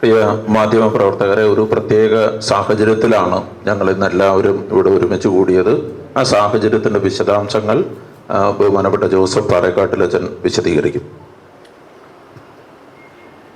പ്രിയ മാധ്യമ പ്രവർത്തകരെ ഒരു പ്രത്യേക സാഹചര്യത്തിലാണ് ഞങ്ങൾ ഇന്ന് എല്ലാവരും ഇവിടെ ഒരുമിച്ച് കൂടിയത്. ആ സാഹചര്യത്തിന്റെ വിശദാംശങ്ങൾ ബഹുമാനപ്പെട്ട ജോസഫ് പാറേക്കാട്ടിലച്ചൻ വിശദീകരിക്കും.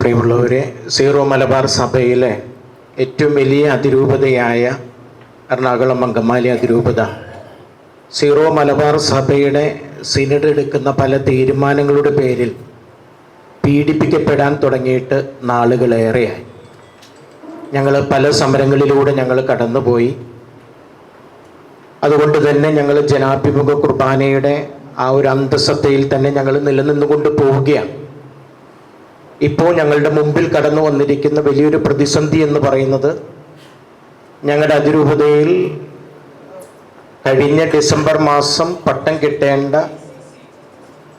പ്രിയമുള്ളവരെ സീറോ മലബാർ സഭയിലെ ഏറ്റവും വലിയ അതിരൂപതയായ എറണാകുളം അങ്കമാലി അതിരൂപത സീറോ മലബാർ സഭയുടെ സിനഡ് എടുക്കുന്ന പല തീരുമാനങ്ങളുടെ പേരിൽ പീഡിപ്പിക്കപ്പെടാൻ തുടങ്ങിയിട്ട് നാളുകളേറെയായി. ഞങ്ങൾ പല സമരങ്ങളിലൂടെ ഞങ്ങൾ കടന്നുപോയി. അതുകൊണ്ട് തന്നെ ഞങ്ങൾ ജനാഭിമുഖ കുർബാനയുടെ ആ ഒരു അന്തസത്തയിൽ തന്നെ ഞങ്ങൾ നിലനിന്നുകൊണ്ട് പോവുകയാണ്. ഇപ്പോൾ ഞങ്ങളുടെ മുമ്പിൽ കടന്നു വന്നിരിക്കുന്ന വലിയൊരു പ്രതിസന്ധി എന്ന് പറയുന്നത് ഞങ്ങളുടെ അതിരൂപതയിൽ കഴിഞ്ഞ ഡിസംബർ മാസം പട്ടം കിട്ടേണ്ട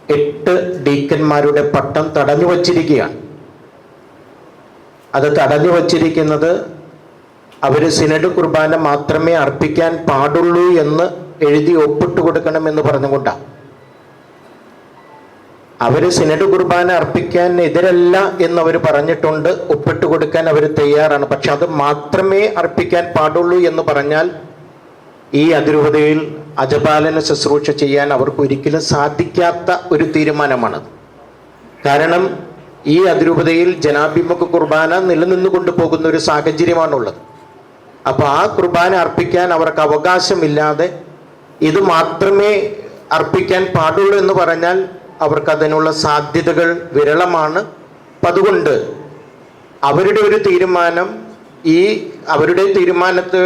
എട്ട് ഡീക്കന്മാരുടെ പട്ടം തടഞ്ഞു വച്ചിരിക്കുകയാണ്. അത് തടഞ്ഞു വച്ചിരിക്കുന്നത് അവർ സിനഡ് കുർബാന മാത്രമേ അർപ്പിക്കാൻ പാടുള്ളൂ എന്ന് എഴുതി ഒപ്പിട്ട് കൊടുക്കണം എന്ന് പറഞ്ഞുകൊണ്ടാണ് അവർ സിനഡ് കുർബാന അർപ്പിക്കാൻ എതിരല്ല എന്ന് അവർ പറഞ്ഞിട്ടുണ്ട് ഒപ്പിട്ട് കൊടുക്കാൻ അവർ തയ്യാറാണ്. പക്ഷെ അത് മാത്രമേ അർപ്പിക്കാൻ പാടുള്ളൂ എന്ന് പറഞ്ഞാൽ ഈ അതിരൂപതയിൽ അജപാലന ശുശ്രൂഷ ചെയ്യാൻ അവർക്ക് ഒരിക്കലും സാധിക്കാത്ത ഒരു തീരുമാനമാണ് കാരണം ഈ അതിരൂപതയിൽ ജനാഭിമുഖ കുർബാന നിലനിന്നു കൊണ്ടുപോകുന്ന ഒരു സാഹചര്യമാണുള്ളത്. അപ്പോൾ ആ കുർബാന അർപ്പിക്കാൻ അവർക്ക് അവകാശമില്ലാതെ ഇത് മാത്രമേ അർപ്പിക്കാൻ പാടുള്ളൂ എന്ന് പറഞ്ഞാൽ അവർക്ക് അതിനുള്ള സാധ്യതകൾ വിരളമാണ്. അപ്പം അതുകൊണ്ട് അവരുടെ ഒരു തീരുമാനം ഈ അവരുടെ തീരുമാനത്തെ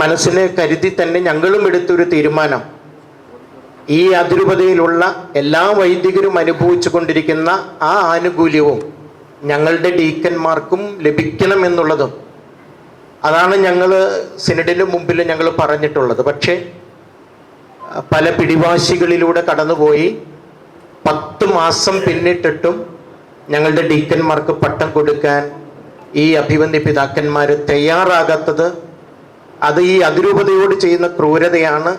മനസ്സിനെ കരുതി തന്നെ ഞങ്ങളും എടുത്തൊരു തീരുമാനം. ഈ അതിരൂപതയിലുള്ള എല്ലാ വൈദികരും അനുഭവിച്ചു കൊണ്ടിരിക്കുന്ന ആ ആനുകൂല്യവും ഞങ്ങളുടെ ഡീക്കന്മാർക്കും ലഭിക്കണമെന്നുള്ളതും അതാണ് ഞങ്ങൾ സിനഡിന് മുമ്പിൽ ഞങ്ങൾ പറഞ്ഞിട്ടുള്ളത്. പക്ഷേ പല പിടിവാശികളിലൂടെ കടന്നുപോയി പത്ത് മാസം പിന്നിട്ടിട്ടും ഞങ്ങളുടെ ഡീക്കന്മാർക്ക് പട്ടം കൊടുക്കാൻ ഈ അഭിവന്ദി പിതാക്കന്മാർ തയ്യാറാകാത്തത് അത് ഈ അതിരൂപതയോട് ചെയ്യുന്ന ക്രൂരതയാണ്.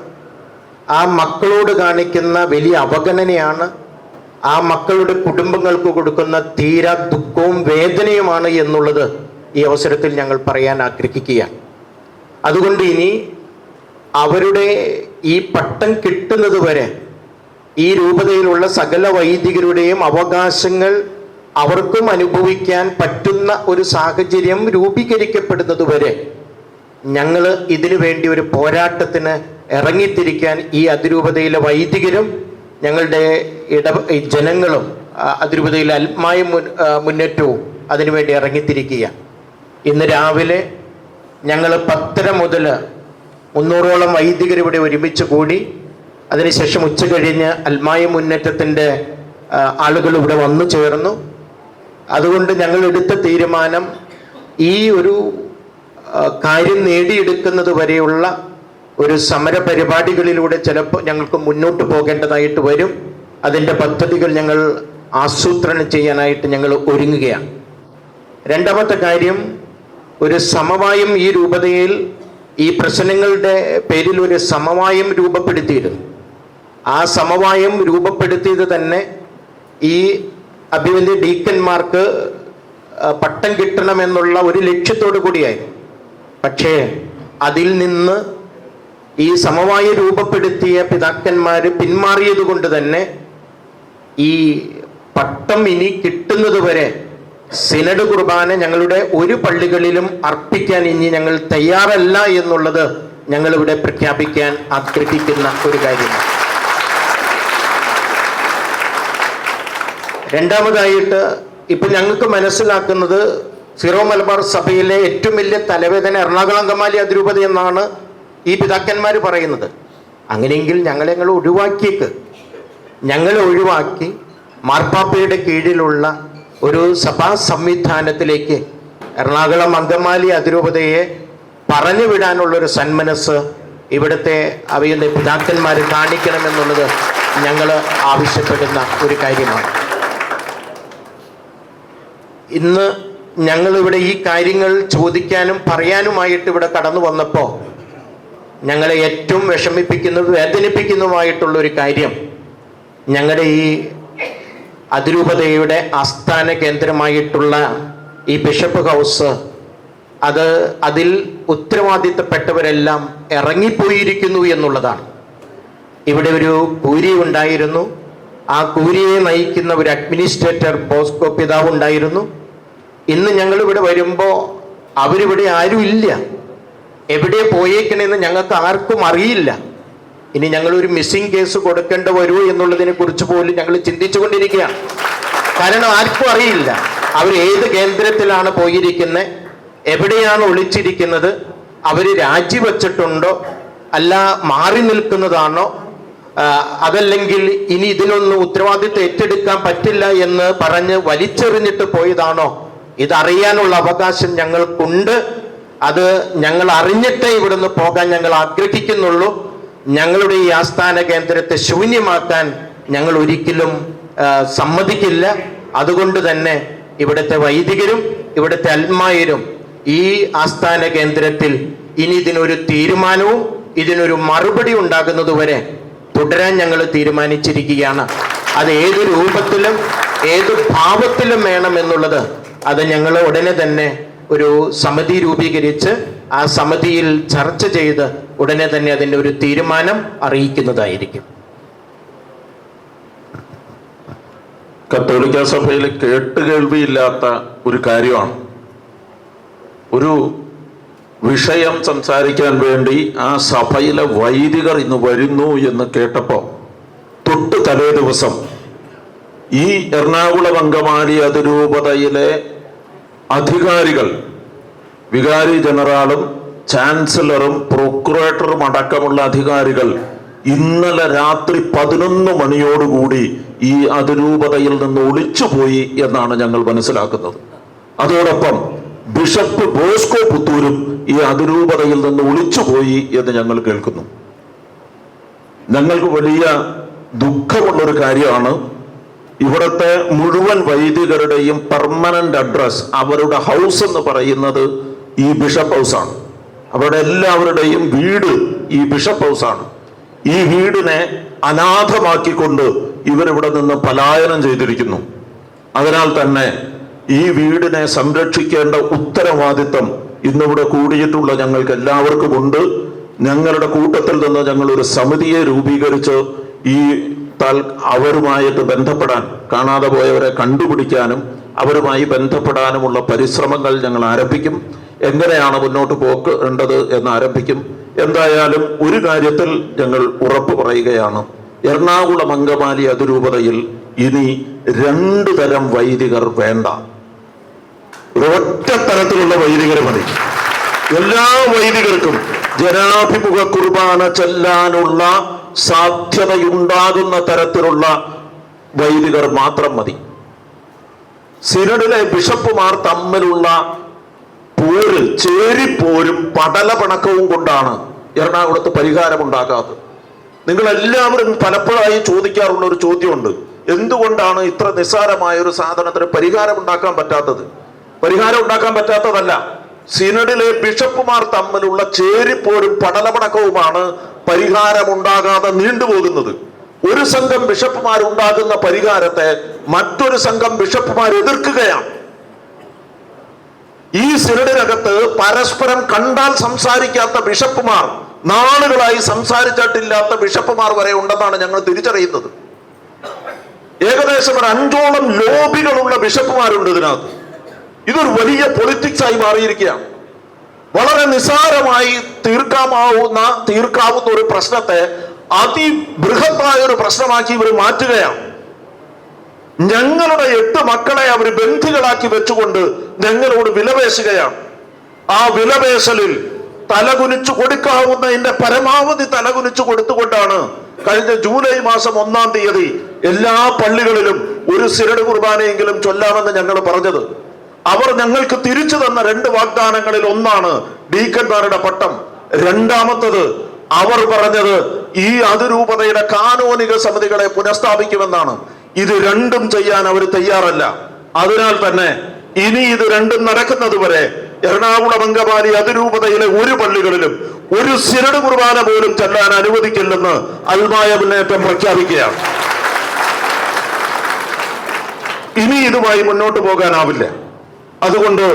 ആ മക്കളോട് കാണിക്കുന്ന വലിയ അവഗണനയാണ്. ആ മക്കളുടെ കുടുംബങ്ങൾക്ക് കൊടുക്കുന്ന തീരാ ദുഃഖവും വേദനയുമാണ് എന്നുള്ളത് ഈ അവസരത്തിൽ ഞങ്ങൾ പറയാൻ ആഗ്രഹിക്കുകയാണ്. അതുകൊണ്ട് ഇനി അവരുടെ ഈ പട്ടം കിട്ടുന്നത് വരെ ഈ രൂപതയിലുള്ള സകല വൈദികരുടെയും അവകാശങ്ങൾ അവർക്കും അനുഭവിക്കാൻ പറ്റുന്ന ഒരു സാഹചര്യം രൂപീകരിക്കപ്പെടുന്നത് വരെ ഞങ്ങൾ ഇതിനു വേണ്ടി ഒരു പോരാട്ടത്തിന് ഇറങ്ങിത്തിരിക്കാൻ ഈ അതിരൂപതയിലെ വൈദികരും ഞങ്ങളുടെ ഇട ജനങ്ങളും അതിരൂപതയിലെ അൽമായ മുന്നേറ്റവും അതിനുവേണ്ടി ഇറങ്ങിത്തിരിക്കുക ഇന്ന് രാവിലെ ഞങ്ങൾ പത്തര മുതൽ മുന്നൂറോളം വൈദികർ ഇവിടെ ഒരുമിച്ച് കൂടി അതിനുശേഷം ഉച്ച കഴിഞ്ഞ് അൽമായ മുന്നേറ്റത്തിന്റെ ആളുകൾ ഇവിടെ വന്നു ചേർന്നു. അതുകൊണ്ട് ഞങ്ങൾ എടുത്ത തീരുമാനം ഈ ഒരു കാര്യം നേടിയെടുക്കുന്നത് വരെയുള്ള ഒരു സമര പരിപാടികളിലൂടെ ചിലപ്പോൾ ഞങ്ങൾക്ക് മുന്നോട്ട് പോകേണ്ടതായിട്ട് വരും. അതിന്റെ പദ്ധതികൾ ഞങ്ങൾ ആസൂത്രണം ചെയ്യാനായിട്ട് ഞങ്ങൾ ഒരുങ്ങുകയാണ്. രണ്ടാമത്തെ കാര്യം ഒരു സമവായം ഈ രൂപതയിൽ ഈ പ്രശ്നങ്ങളുടെ പേരിൽ ഒരു സമവായം രൂപപ്പെടുത്തിയിരുന്നു. ആ സമവായം രൂപപ്പെടുത്തിയത് തന്നെ ഈ അഭിവന്യ ഡീക്കന്മാർക്ക് പട്ടം പട്ടം കിട്ടണമെന്നുള്ള ഒരു ലക്ഷ്യത്തോടു കൂടിയായി പക്ഷേ അതിൽ നിന്ന് ഈ സമവായ രൂപപ്പെടുത്തിയ പിതാക്കന്മാർ പിന്മാറിയത് കൊണ്ട് തന്നെ ഈ പട്ടം ഇനി കിട്ടുന്നത് വരെ സിനഡ് കുർബാന ഞങ്ങളുടെ ഒരു പള്ളികളിലും അർപ്പിക്കാൻ ഇനി ഞങ്ങൾ തയ്യാറല്ല എന്നുള്ളത് ഞങ്ങളിവിടെ പ്രഖ്യാപിക്കാൻ ആഗ്രഹിക്കുന്ന ഒരു കാര്യമാണ്. രണ്ടാമതായിട്ട് ഇപ്പൊ ഞങ്ങൾക്ക് മനസ്സിലാക്കുന്നത് സിറോ മലബാർ സഭയിലെ ഏറ്റവും വലിയ തലവേദന എറണാകുളം അങ്കമാലി അതിരൂപത എന്നാണ് ഈ പിതാക്കന്മാർ പറയുന്നത്. അങ്ങനെയെങ്കിൽ ഞങ്ങളെ ഞങ്ങൾ ഒഴിവാക്കിയേക്ക്. ഞങ്ങളെ ഒഴിവാക്കി മാർപ്പാപ്പയുടെ കീഴിലുള്ള ഒരു സഭാ സംവിധാനത്തിലേക്ക് എറണാകുളം അങ്കമാലി അതിരൂപതയെ പറഞ്ഞു വിടാനുള്ള ഒരു സന്മനസ് ഇവിടുത്തെ അവയുടെ പിതാക്കന്മാർ കാണിക്കണമെന്നുള്ളത് ഞങ്ങൾ ആവശ്യപ്പെടുന്ന ഒരു കാര്യമാണ്. ഇന്ന് ഞങ്ങളിവിടെ ഈ കാര്യങ്ങൾ ചോദിക്കാനും പറയാനുമായിട്ട് ഇവിടെ കടന്നു വന്നപ്പോൾ ഞങ്ങളെ ഏറ്റവും വിഷമിപ്പിക്കുന്ന വേദനിപ്പിക്കുന്നതുമായിട്ടുള്ളൊരു കാര്യം ഞങ്ങളുടെ ഈ അതിരൂപതയുടെ ആസ്ഥാന കേന്ദ്രമായിട്ടുള്ള ഈ ബിഷപ്പ് ഹൗസ് അത് അതിൽ ഉത്തരവാദിത്തപ്പെട്ടവരെല്ലാം ഇറങ്ങിപ്പോയിരിക്കുന്നു എന്നുള്ളതാണ്. ഇവിടെ ഒരു കൂരി ഉണ്ടായിരുന്നു. ആ കൂരിയെ നയിക്കുന്ന ഒരു അഡ്മിനിസ്ട്രേറ്റർ ബോസ്കോ പിതാവ് ഉണ്ടായിരുന്നു. ഇന്ന് ഞങ്ങൾ ഇവിടെ വരുമ്പോൾ അവരിവിടെ ആരും ഇല്ല എവിടെ പോയേക്കണെന്ന് ഞങ്ങൾക്ക് ആർക്കും അറിയില്ല. ഇനി ഞങ്ങൾ ഒരു മിസ്സിംഗ് കേസ് കൊടുക്കേണ്ട വരുമോ എന്നുള്ളതിനെ കുറിച്ച് പോലും ഞങ്ങൾ ചിന്തിച്ചുകൊണ്ടിരിക്കുകയാണ്. കാരണം ആർക്കും അറിയില്ല. അവർ ഏത് കേന്ദ്രത്തിലാണ് പോയിരിക്കുന്നത്? എവിടെയാണ് ഒളിച്ചിരിക്കുന്നത്? അവർ രാജിവെച്ചിട്ടുണ്ടോ? അല്ല മാറി നിൽക്കുന്നതാണോ? അതല്ലെങ്കിൽ ഇനി ഇതിനൊന്നും ഉത്തരവാദിത്വം ഏറ്റെടുക്കാൻ പറ്റില്ല എന്ന് പറഞ്ഞ് വലിച്ചെറിഞ്ഞിട്ട് പോയതാണോ? ഇതറിയാനുള്ള അവകാശം ഞങ്ങൾക്കുണ്ട്. അത് ഞങ്ങൾ അറിഞ്ഞിട്ടേ ഇവിടുന്ന് പോകാൻ ഞങ്ങൾ ആഗ്രഹിക്കുന്നുള്ളൂ. ഞങ്ങളുടെ ഈ ആസ്ഥാന കേന്ദ്രത്തെ ശൂന്യമാക്കാൻ ഞങ്ങൾ ഒരിക്കലും സമ്മതിക്കില്ല. അതുകൊണ്ട് തന്നെ ഇവിടുത്തെ വൈദികരും ഇവിടുത്തെ അൽമായരും ഈ ആസ്ഥാന കേന്ദ്രത്തിൽ ഇനി ഇതിനൊരു തീരുമാനവും ഇതിനൊരു മറുപടി ഉണ്ടാകുന്നതുവരെ തുടരാൻ ഞങ്ങൾ തീരുമാനിച്ചിരിക്കുകയാണ്. അത് ഏത് രൂപത്തിലും ഏത് ഭാവത്തിലും വേണം എന്നുള്ളത് അത് ഞങ്ങൾ ഉടനെ തന്നെ ഒരു സമിതി രൂപീകരിച്ച് ആ സമിതിയിൽ ചർച്ച ചെയ്ത് ഉടനെ തന്നെ അതിന്റെ ഒരു തീരുമാനം അറിയിക്കുന്നതായിരിക്കും. കത്തോലിക്ക സഭയിൽ കേട്ടുകേൾവിയില്ലാത്ത ഒരു കാര്യമാണ്. ഒരു വിഷയം സംസാരിക്കാൻ വേണ്ടി ആ സഭയിലെ വൈദികർ ഇന്ന് വരുന്നു എന്ന് കേട്ടപ്പോൾ തൊട്ട് തലേ ദിവസം ഈ എറണാകുളം അങ്കമാലി അതിരൂപതയിലെ അധികാരികൾ വികാരി ജനറാളും ചാൻസലറും പ്രൊക്കുറേറ്ററും അടക്കമുള്ള അധികാരികൾ ഇന്നലെ രാത്രി പതിനൊന്ന് മണിയോടുകൂടി ഈ അതിരൂപതയിൽ നിന്ന് ഒളിച്ചുപോയി എന്നാണ് ഞങ്ങൾ മനസ്സിലാക്കുന്നത്. അതോടൊപ്പം ബിഷപ്പ് ബോസ്കോ പുത്തൂരും ഈ അതിരൂപതയിൽ നിന്ന് ഒളിച്ചുപോയി എന്ന് ഞങ്ങൾ കേൾക്കുന്നു. ഞങ്ങൾക്ക് വലിയ ദുഃഖമുള്ളൊരു കാര്യമാണ് ഇവിടുത്തെ മുഴുവൻ വൈദികരുടെയും പെർമനന്റ് അഡ്രസ് അവരുടെ ഹൗസ് എന്ന് പറയുന്നത് ഈ ബിഷപ്പ് ഹൗസാണ് അവരുടെ എല്ലാവരുടെയും വീട് ഈ ബിഷപ്പ് ഹൗസാണ് ഈ വീടിനെ അനാഥമാക്കിക്കൊണ്ട് ഇവരിവിടെ നിന്ന് പലായനം ചെയ്തിരിക്കുന്നു. അതിനാൽ തന്നെ ഈ വീടിനെ സംരക്ഷിക്കേണ്ട ഉത്തരവാദിത്തം ഇന്നിവിടെ കൂടിയിട്ടുള്ള ഞങ്ങൾക്ക് എല്ലാവർക്കും ഉണ്ട് ഞങ്ങളുടെ കൂട്ടത്തിൽ നിന്ന് ഞങ്ങൾ ഒരു സമിതിയെ രൂപീകരിച്ച് ഈ അവരുമായിട്ട് ബന്ധപ്പെടാൻ കാണാതെ പോയവരെ കണ്ടുപിടിക്കാനും അവരുമായി ബന്ധപ്പെടാനുമുള്ള പരിശ്രമങ്ങൾ ഞങ്ങൾ ആരംഭിക്കും. എങ്ങനെയാണ് മുന്നോട്ട് പോക്കേണ്ടത് എന്ന് ആരംഭിക്കും. എന്തായാലും ഒരു കാര്യത്തിൽ ഞങ്ങൾ ഉറപ്പ് പറയുകയാണ്. എറണാകുളം അങ്കമാലി അതിരൂപതയിൽ ഇനി രണ്ടു തരം വൈദികർ വേണ്ട. ഒരൊറ്റ തരത്തിലുള്ള വൈദികർ മതി. എല്ലാ വൈദികർക്കും ജനാഭിമുഖ കുർബാന ചെല്ലാനുള്ള സാധ്യതയുണ്ടാകുന്ന തരത്തിലുള്ള വൈദികർ മാത്രം മതി. സിനഡിലെ ബിഷപ്പുമാർ തമ്മിലുള്ള പോര് ചേരിപ്പോരും പടലപണക്കവും കൊണ്ടാണ് എറണാകുളത്ത് പരിഹാരമുണ്ടാകാത്തത്. നിങ്ങൾ എല്ലാവരും പലപ്പോഴായി ചോദിക്കാറുള്ള ഒരു ചോദ്യമുണ്ട്. എന്തുകൊണ്ടാണ് ഇത്ര നിസ്സാരമായ ഒരു സാധനത്തിന് പരിഹാരം ഉണ്ടാക്കാൻ പറ്റാത്തത്? പരിഹാരം ഉണ്ടാക്കാൻ പറ്റാത്തതല്ല. സിനഡിലെ ബിഷപ്പുമാർ തമ്മിലുള്ള ചേരിപ്പോരും പടലപണക്കവുമാണ് പരിഹാരമുണ്ടാകാതെ നീണ്ടുപോകുന്നത്. ഒരു സംഘം ബിഷപ്പുമാർ ഉണ്ടാകുന്ന പരിഹാരത്തെ മറ്റൊരു സംഘം ബിഷപ്പുമാർ എതിർക്കുകയാണ് ഈ സിനഡിനകത്ത് പരസ്പരം കണ്ടാൽ സംസാരിക്കാത്ത ബിഷപ്പുമാർ നാളുകളായി സംസാരിച്ചിട്ടില്ലാത്ത ബിഷപ്പുമാർ വരെ ഉണ്ടെന്നാണ് ഞങ്ങൾ തിരിച്ചറിയുന്നത്. ഏകദേശം ഒരു അഞ്ചോളം ലോബികളുള്ള ബിഷപ്പുമാരുണ്ട് ഇതിനകത്ത്. ഇതൊരു വലിയ പൊളിറ്റിക്സ് ആയി മാറിയിരിക്കുകയാണ്. വളരെ നിസാരമായി തീർക്കാമാവുന്ന തീർക്കാവുന്ന ഒരു പ്രശ്നത്തെ അതിബൃഹത്തായ ഒരു പ്രശ്നമാക്കി ഇവർ മാറ്റുകയാണ്. ഞങ്ങളുടെ എട്ട് മക്കളെ അവർ ബന്ധികളാക്കി വെച്ചുകൊണ്ട് ഞങ്ങളോട് വിലപേശുകയാണ്. ആ വിലപേശലിൽ തലകുനിച്ചു കൊടുക്കാവുന്ന എന്റെ പരമാവധി തലകുനിച്ചു കൊടുത്തുകൊണ്ടാണ് കഴിഞ്ഞ ജൂലൈ മാസം ഒന്നാം തീയതി എല്ലാ പള്ളികളിലും ഒരു സിരട് കുർബാനയെങ്കിലും ചൊല്ലാമെന്ന് ഞങ്ങൾ പറഞ്ഞത്. അവർ ഞങ്ങൾക്ക് തിരിച്ചു തന്ന രണ്ട് വാഗ്ദാനങ്ങളിൽ ഒന്നാണ് ഡീക്കന്മാരുടെ പട്ടം. രണ്ടാമത്തത് അവർ പറഞ്ഞത് ഈ അതിരൂപതയുടെ കാനോനിക സമിതികളെ പുനഃസ്ഥാപിക്കുമെന്നാണ്. ഇത് രണ്ടും ചെയ്യാൻ അവർ തയ്യാറല്ല. അതിനാൽ തന്നെ ഇനി ഇത് രണ്ടും നടക്കുന്നത് വരെ എറണാകുളം അങ്കമാലി അതിരൂപതയിലെ ഒരു പള്ളികളിലും ഒരു സിരട് കുർബാന പോലും ചെല്ലാൻ അനുവദിക്കില്ലെന്ന് അൽമായ മുന്നേറ്റം പ്രഖ്യാപിക്കുകയാണ്. ഇനി ഇതുമായി മുന്നോട്ട് പോകാനാവില്ല. അതുകൊണ്ട്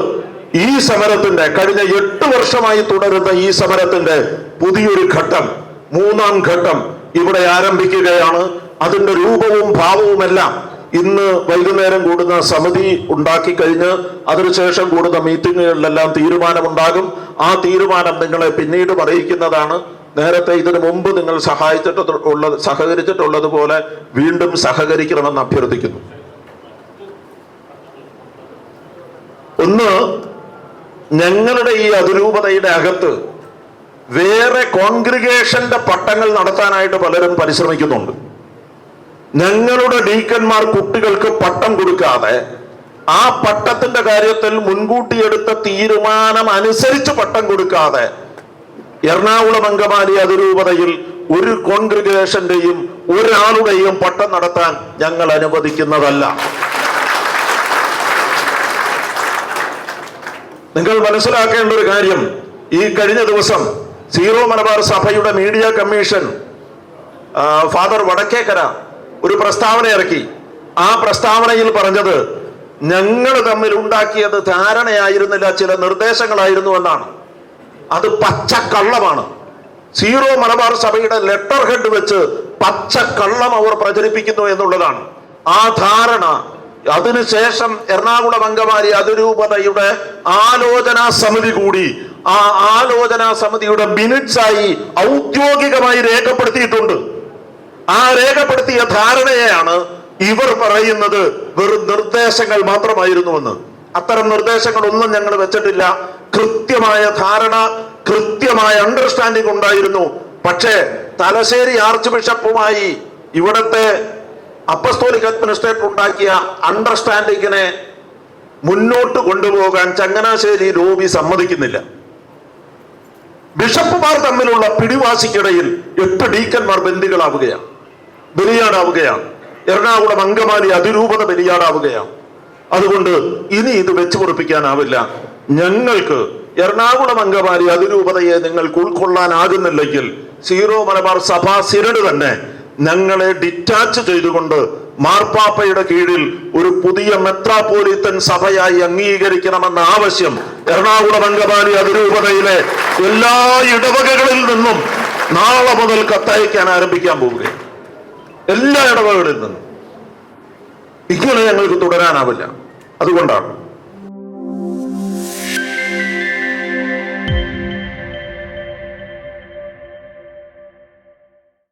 ഈ സമരത്തിന്റെ കഴിഞ്ഞ എട്ട് വർഷമായി തുടരുന്ന ഈ സമരത്തിന്റെ പുതിയൊരു ഘട്ടം മൂന്നാം ഘട്ടം ഇവിടെ ആരംഭിക്കുകയാണ്. അതിന്റെ രൂപവും ഭാവവുമെല്ലാം ഇന്ന് വൈകുന്നേരം കൂടുന്ന സമിതി ഉണ്ടാക്കി കഴിഞ്ഞ് അതിനുശേഷം കൂടുന്ന മീറ്റിങ്ങുകളിലെല്ലാം തീരുമാനമുണ്ടാകും. ആ തീരുമാനം നിങ്ങളെ പിന്നീട് അറിയിക്കുന്നതാണ്. നേരത്തെ ഇതിനു മുമ്പ് നിങ്ങൾ സഹായിച്ചിട്ട് ഉള്ളത് സഹകരിച്ചിട്ടുള്ളതുപോലെ വീണ്ടും സഹകരിക്കണമെന്ന് അഭ്യർത്ഥിക്കുന്നു. ഒന്ന് ഞങ്ങളുടെ ഈ അതിരൂപതയുടെ അകത്ത് വേറെ കോൺഗ്രിഗേഷന്റെ പട്ടങ്ങൾ നടത്താനായിട്ട് പലരും പരിശ്രമിക്കുന്നുണ്ട്. ഞങ്ങളുടെ ഡീക്കന്മാർ കുട്ടികൾക്ക് പട്ടം കൊടുക്കാതെ ആ പട്ടത്തിന്റെ കാര്യത്തിൽ മുൻകൂട്ടി എടുത്ത തീരുമാനം അനുസരിച്ച് പട്ടം കൊടുക്കാതെ എറണാകുളം അങ്കമാലി അതിരൂപതയിൽ ഒരു കോൺഗ്രിഗേഷന്റെയും ഒരാളുടെയും പട്ടം നടത്താൻ ഞങ്ങൾ അനുവദിക്കുന്നതല്ല. നിങ്ങൾ മനസ്സിലാക്കേണ്ട ഒരു കാര്യം. ഈ കഴിഞ്ഞ ദിവസം സീറോ മലബാർ സഭയുടെ മീഡിയ കമ്മീഷൻ ഫാദർ വടക്കേക്കര ഒരു പ്രസ്താവന ഇറക്കി. ആ പ്രസ്താവനയിൽ പറഞ്ഞത് ഞങ്ങൾ തമ്മിൽ ഉണ്ടാക്കിയത് ധാരണയായിരുന്നില്ല ചില നിർദ്ദേശങ്ങളായിരുന്നു എന്നാണ്. അത് പച്ചക്കള്ളമാണ്. സീറോ മലബാർ സഭയുടെ ലെറ്റർ ഹെഡ് വെച്ച് പച്ചക്കള്ളം അവർ പ്രചരിപ്പിക്കുന്നു എന്നുള്ളതാണ്. ആ ധാരണ അതിനുശേഷം എറണാകുളം അങ്കമാലി അതിരൂപതയുടെ ആലോചനാ സമിതി കൂടി ആ ആലോചനാ സമിതിയുടെ മിനിറ്റ്സായി ഔദ്യോഗികമായി രേഖപ്പെടുത്തിയിട്ടുണ്ട്. ആ രേഖപ്പെടുത്തിയ ധാരണയെയാണ് ഇവർ പറയുന്നത് വെറും നിർദ്ദേശങ്ങൾ മാത്രമായിരുന്നുവെന്ന്. അത്തരം നിർദ്ദേശങ്ങളൊന്നും ഞങ്ങൾ വെച്ചിട്ടില്ല. കൃത്യമായ ധാരണ കൃത്യമായ അണ്ടർസ്റ്റാൻഡിംഗ് ഉണ്ടായിരുന്നു. പക്ഷേ തലശ്ശേരി ആർച്ച് ബിഷപ്പുമായി ഇവിടത്തെ അപ്പസ്തോലിക് അഡ്മിനിസ്ട്രേറ്റർ ഉണ്ടാക്കിയ അണ്ടർസ്റ്റാൻഡിങ്ങിനെ മുന്നോട്ട് കൊണ്ടുപോകാൻ ചങ്ങനാശ്ശേരി രൂപി സമ്മതിക്കുന്നില്ല. ബിഷപ്പുമാർ തമ്മിലുള്ള പിടിവാശിക്കിടയിൽ എട്ട് ഡീക്കന്മാർ ബന്ദികളാവുകയാണ്. ബലിയാടാവുകയാണ്. എറണാകുളം അങ്കമാലി അതിരൂപത ബലിയാടാവുകയാണ്. അതുകൊണ്ട് ഇനി ഇത് വെച്ചു പൊറപ്പിക്കാനാവില്ല ഞങ്ങൾക്ക് എറണാകുളം അങ്കമാലി അതിരൂപതയെ നിങ്ങൾക്ക് ഉൾക്കൊള്ളാനാകുന്നില്ലെങ്കിൽ സീറോ മലബാർ സഭാ സിനഡ് തന്നെ ഞങ്ങളെ ഡിറ്റാച്ച് ചെയ്തുകൊണ്ട് മാർപ്പാപ്പയുടെ കീഴിൽ ഒരു പുതിയ മെത്രാപോലിത്തൻ സഭയായി അംഗീകരിക്കണമെന്ന ആവശ്യം എറണാകുളം അങ്കമാലി അതിരൂപതയിലെ എല്ലാ ഇടവകകളിൽ നിന്നും നാളെ മുതൽ കത്തയക്കാൻ ആരംഭിക്കാൻ പോവുകയാണ്. എല്ലാ ഇടവകളിൽ നിന്നും. ഇങ്ങനെ ഞങ്ങൾക്ക് തുടരാനാവില്ല. അതുകൊണ്ടാണ്